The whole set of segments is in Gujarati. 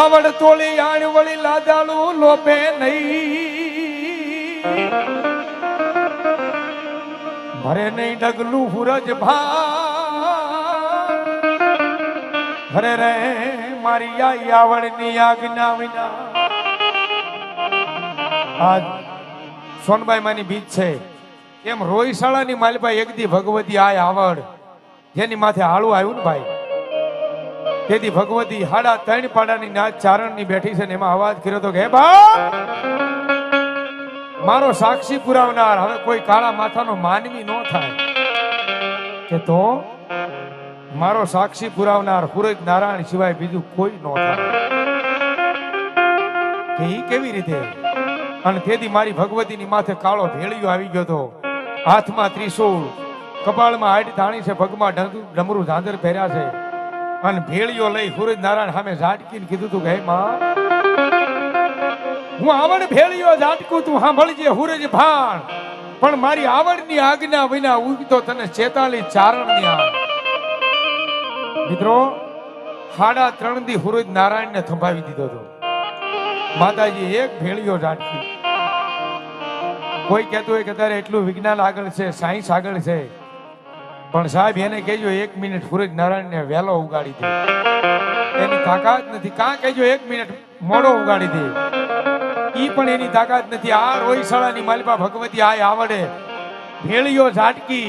આવડ તોળી આણ વળી લાદાળું લોપે નહીં. ભરે નહીં ડગલું હુરજ ભા ભરે રે મારી આઈ આવડની આજ્ઞા વિના. આજ સોનબાઈ માની બીજ છે. એમ રોઈશાળાની માલભાઈ એકદી ભગવતી આય આવડ જેની માથે હાળું આવ્યું ને ભાઈ? તેથી ભગવતી હાડા ત્રણ પાડાની નાચ ચારણની બેઠી છે ને એમાં અવાજ કર્યો તો કે મારો સાક્ષી પુરાવનાર. હવે કોઈ કાળા માથાનો માનવી ન થાય કે તો મારો સાક્ષી પુરાવનાર પુરોહિત નારાયણ સિવાય બીજું કોઈ ન થાય. કે એ કેવી રીતે? અને તેથી મારી ભગવતીની માથે કાળો ભેળિયો આવી ગયો તો હાથમાં ત્રિશૂળ, કપાળમાં આઠ ધાણી છે, પગમાં ડમરું ઝાંઝર પહેર્યા છે. અને ભેળીઓ લઈ સુરજ નારાયણ સામે ઝાટકીને કીધું તું કે માં, હું આવડ ભેળિયો ઝાટકું તું, સાંભળજે હુરજ ભાણ. પણ મારી આવડની આજ્ઞા વિના ઉગતો તને ચેતાલી ચારણની આગ મિત્રો, સાડા ત્રણ દી હુરજ નારાયણને થંભાવી દીધો હતો. માતાજી એક ભેળિયો ઝાટકી. કોઈ કહેતું હોય કે, તારે એટલું વિજ્ઞાન આગળ છે, સાયન્સ આગળ છે. પણ સાહેબ, એને કહેજો એક મિનિટ સૂરજ નારાયણને વહેલો ઉગાડી દે. એની તાકાત નથી. કાં કહેજો એક મિનિટ મોડો ઉગાડી દે. ઈ પણ એની તાકાત નથી. આ રોહિશાળાની માલિપા ભગવતી આય આવડે. ભેળીઓ ઝાટકી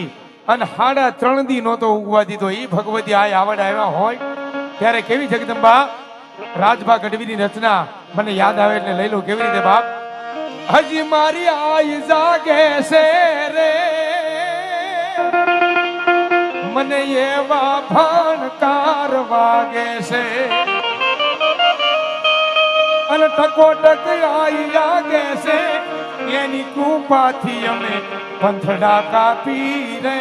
અને હાડા ત્રણ દી નહોતો ઉગવા દીધો. ઈ ભગવતી આય આવડ આવ્યા હોય ત્યારે કેવી જગદંબા? રાજભા ગઢવીની રચના મને યાદ આવે એટલે લઈ લો. કેવી રીતે બાપ? હજી મારી આય જાગે છે રે. મને એવા ભણકાર વાગે છે. અને ટકોટક આઈ લાગે છે. એની કૃપાથી અમે પંથડા કાપી રે.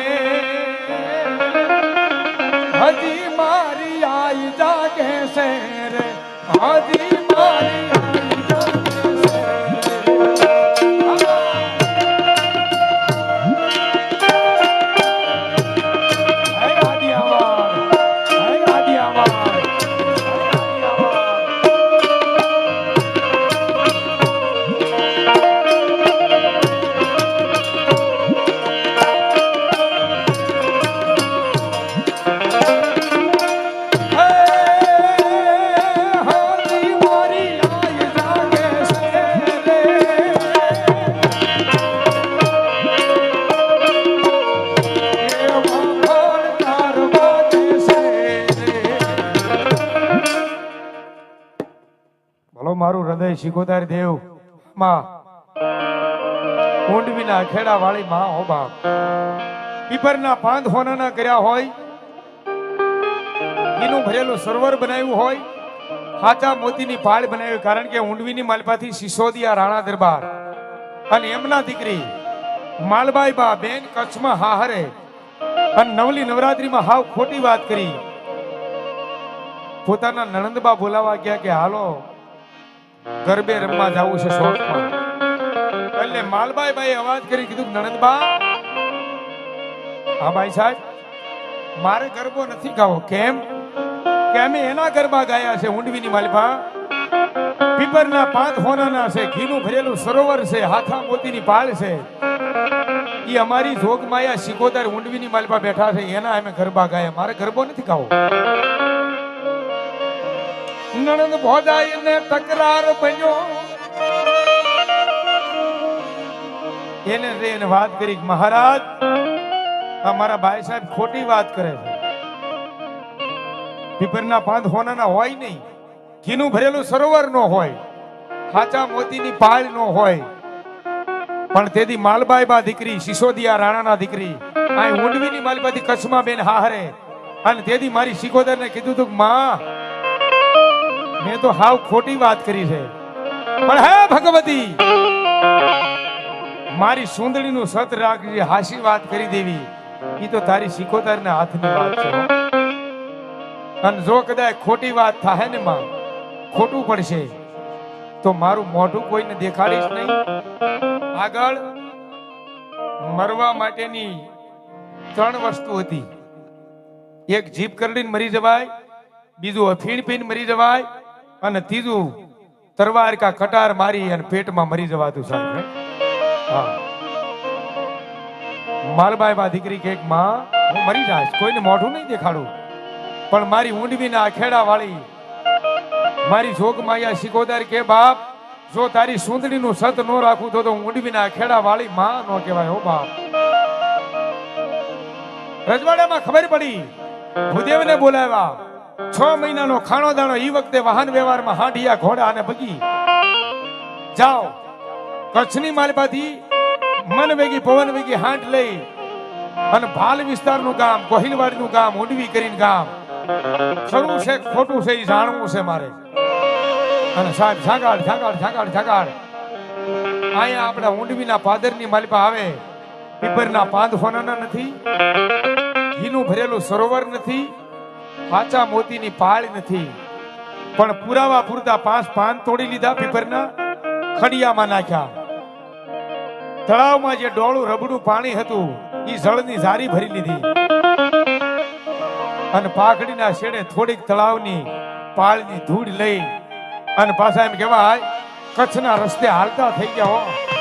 હજી મારી આઈ જાગે છે રે. હજી મારું હૃદય શિકોતાર દેવ. માં કુંડવીના ખેડા વાળી માં હો બાપ. પીપરના પાંદ હોનાના કર્યા હોય એનું ભરેલું સરોવર બનાવ્યું હોય, હાચા મોતીની પાળ બનાવી, કારણ કે ઊંડવીની માલપાથી સિસોદિયા રાણા દરબાર. અને એમના દીકરી, માલબાઈ બા બેન કચ્છમાં હાહરે અને નવલી નવરાત્રીમાં હાવ ખોટી વાત કરી. પોતાના નણંદબા બોલાવા ગયા કે, હાલો ગરબે રમવા જવું છે શોખમાં એટલે માલબાઈ ભાઈ અવાજ કરી કીધું નણંદબા, હા ભાઈ સાહેબ, મારે ગરબો નથી ગાવો. કેમ? કે અમે એના ગરબા ગાયા છે, ઊંડવીની માલપા પીપરના પાંચ હોનાના છે, ઘીનું ભરેલું સરોવર છે, હાથા મોતીની પાળ છે. એ અમારી જોગમાયા શિકોદર ઊંડવીની માલપા બેઠા છે, એના અમે ગરબા ગાયા. મારે ગરબો નથી ગાવો. નણંદ ભોજાઈ ને તકરાર બન્યો. એને એને વાત કરી મહારાજ, અમારા ભાઈ સાહેબ ખોટી વાત કરે છે. પીપરના પાંદ હોનાના હોય નહીં. ઘીનું ભરેલું સરોવર નો હોય. હાચા મોતીની પાળ નો હોય. પણ તેથી માલબાઈ બા દીકરી, સિસોદિયા રાણાના દીકરી આ ઊંડવીની માલબાથી કચ્છમાં બેન હાહરે. અને તેથી મારી સિકોદરને કીધું તું માં મેં તો હાવ ખોટી વાત કરી છે. પણ હે ભગવતી, મારી સુંદરીનું સત રાખજે હાસી વાત કરી દેવી. એ તો તારી સિકોતરના હાથની વાત છે. અને જો કદાચ ખોટી વાત થાય ને માં, ખોટું પડશે, તો મારું મોઢું કોઈને દેખાડીશ નહીં. આગળ મરવા માટેની ત્રણ વસ્તુ હતી. એક જીભ કરડીને મરી જવાય, બીજું અફીણ પીને મરી જવાય અને ત્રીજું, તરવાર કા કટાર મારી અને પેટમાં મરી જવાતું સાહેબ હે? હા માલબાઈ બા દીકરી કે માં, હું મરી જાય કોઈને મોઢું નહીં દેખાડું. પણ મારી ઊંડવીના ખેડા વાળી મારી જોગ માયા શિકોદાર કે, બાપ, જો તારી સુંદડીનું સત નો રાખું તો ઊંડવી ઊંડવીના ખેડા વાળી માં નો કહેવાય, હો બાપ. રજવાડામાં ખબર પડી. ભૂદેવને બોલાવ્યા. છ મહિનાનો ખાણો દાણો એ વખતે વાહન વ્યવહારમાં હાંડિયા, ઘોડા અને બગી. જાઓ. કચ્છની માલપાથી મન વેગી, પવન વેગી હાંટ લઈ અને ભાલ વિસ્તારનું ગામ, કોહિલવાડનું ગામ ઊંડવી કરીને ગામ. ખરું છે ખોટું છે એ જાણવું છે મારે. અને સાહેબ, ઝાગાડ ઝાગાડ ઝાગાડ ઝાગાડ. અહીંયા આપણા ઊંડવીના પાદરની માલિપા આવે. પીપરના પાંદ ફોનાના નથી. ઘીનું ભરેલું સરોવર નથી. કાચા મોતીની પાળ નથી. પણ પુરાવા પૂરતા પાંચ પાન તોડી લીધા પીપરના ખડિયામાં નાખ્યા. તળાવમાં જે ડોળું રબડું પાણી હતું એ જળની ઝારી ભરી લીધી. અને પાઘડીના શેડે થોડીક તળાવની પાળની ધૂળ લઈ અને પાછા એમ કહેવાય, કચ્છના રસ્તે હાલતા થઈ ગયા હો.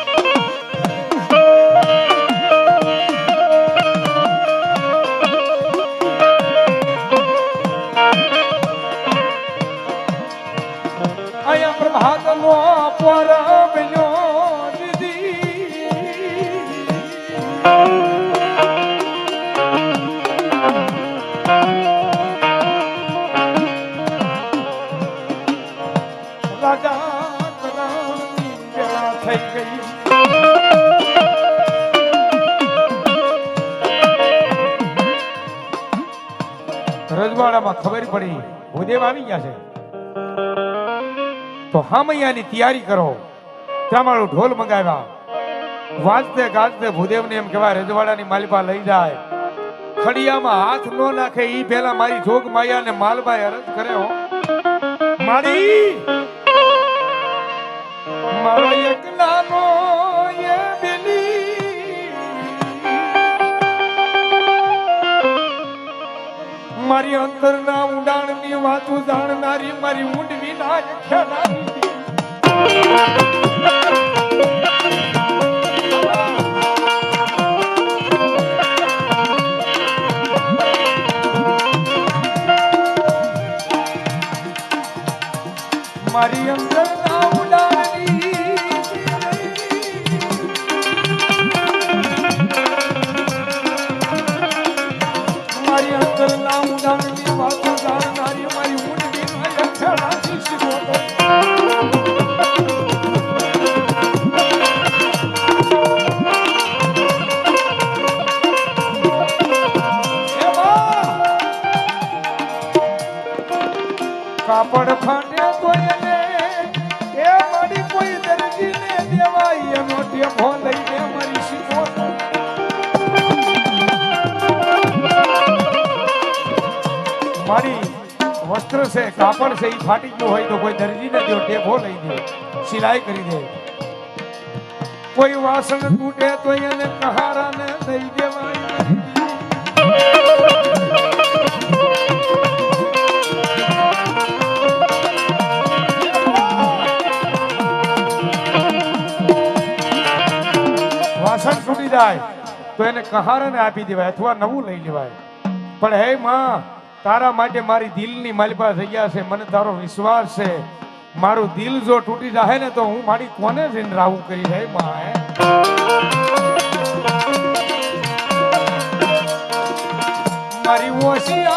થઈ ગઈ. રજવાડામાં ખબર પડી ભૂદેવ આવી ગયા છે. તો હામૈયાની તૈયારી કરો. ત્યાં મારું ઢોલ મંગાવ્યા. વાંચતે ગાજતે ભૂદેવને એમ કહેવાય, રજવાડાની માલિપા લઈ જાય. ખડિયામાં હાથ નો નાખે ઈ પેલા મારી જોગ માયા ને માલબાઈ અરજ કરે હો મારી! મારો મારી અંતરના ઉડાણની વાતો જાણનારી મારી ઊંડવી ના ખેલાની મારી અંદર ના મારી મારી વસ્ત્ર છે, કાપડ છે એ ફાટી ગયું હોય તો કોઈ દરજીને દો ટેપો લઈ દે સિલાઈ કરી દે. કોઈ વાસણ તૂટે તો એને કહારાને દઈ દેવાય. વાસણ તૂટી જાય તો એને કહારાને આપી દેવાય અથવા નવું લઈ લેવાય. પણ હે માં તારા માટે મારી દિલની માલિપા થઈ ગયા છે. મને તારો વિશ્વાસ છે. મારું દિલ જો તૂટી જાય ને તો હું મારી કોને જઈને રાવું કરી? જાય મા હે મારી ઓશિયાળા